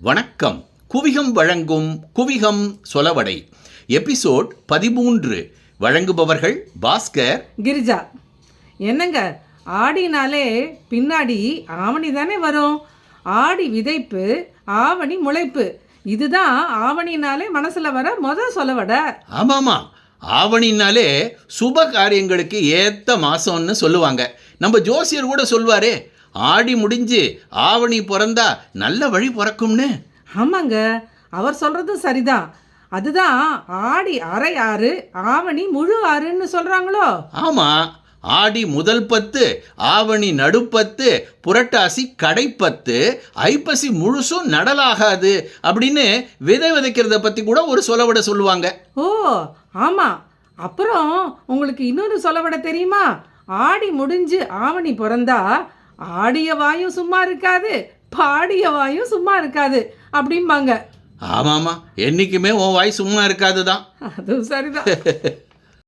வணக்கம். குவிகம் வழங்கும் குவிகம் சொலவடை. எபிசோட் பதிமூன்று. வழங்குபவர்கள் பாஸ்கர். கிரிஜா. என்னங்க? ஆடினாலே பின்னாடி ஆவணி தானே வரும். ஆடி விதைப்பு ஆவணி முளைப்பு. இதுதான் ஆவணினாலே மனசுல வர முத சொலவட. ஆமாமா. ஆவணினாலே சுப காரியங்களுக்கு ஏத்த மாசம்னு சொல்லுவாங்க. நம்ம ஜோசியர் கூட சொல்வாரே ஆடி முடிஞ்சு ஆவணி பிறந்தா நல்ல வழி பிறக்கும்னு? ஆமாங்க. அவர் சொல்றது சரிதான். அதுதான் ஆடி அரை ஆறு ஆவணி முழு ஆறுன்னு சொல்றாங்களோ? ஆமா. ஆடி முதல் பத்து ஆவணி நடுப்பத்து புரட்டாசி கடைப்பத்து ஐப்பசி முழுசும் நடலாகாது அப்படின்னு விதை விதைக்கிறத பத்தி கூட ஒரு சொலவிட சொல்லுவாங்க. ஓ ஆமா. அப்புறம் உங்களுக்கு இன்னொரு சொலவட தெரியுமா? ஆடி முடிஞ்சு ஆவணி பிறந்தா ஆடிய வாயும் சும்மா இருக்காது பாடிய வாயும் சும்மா இருக்காது அப்படிம்பாங்க. ஆமாமா என்னைக்குமே உன் வாய் சும்மா இருக்காது தான் அதுவும் சரிதான்.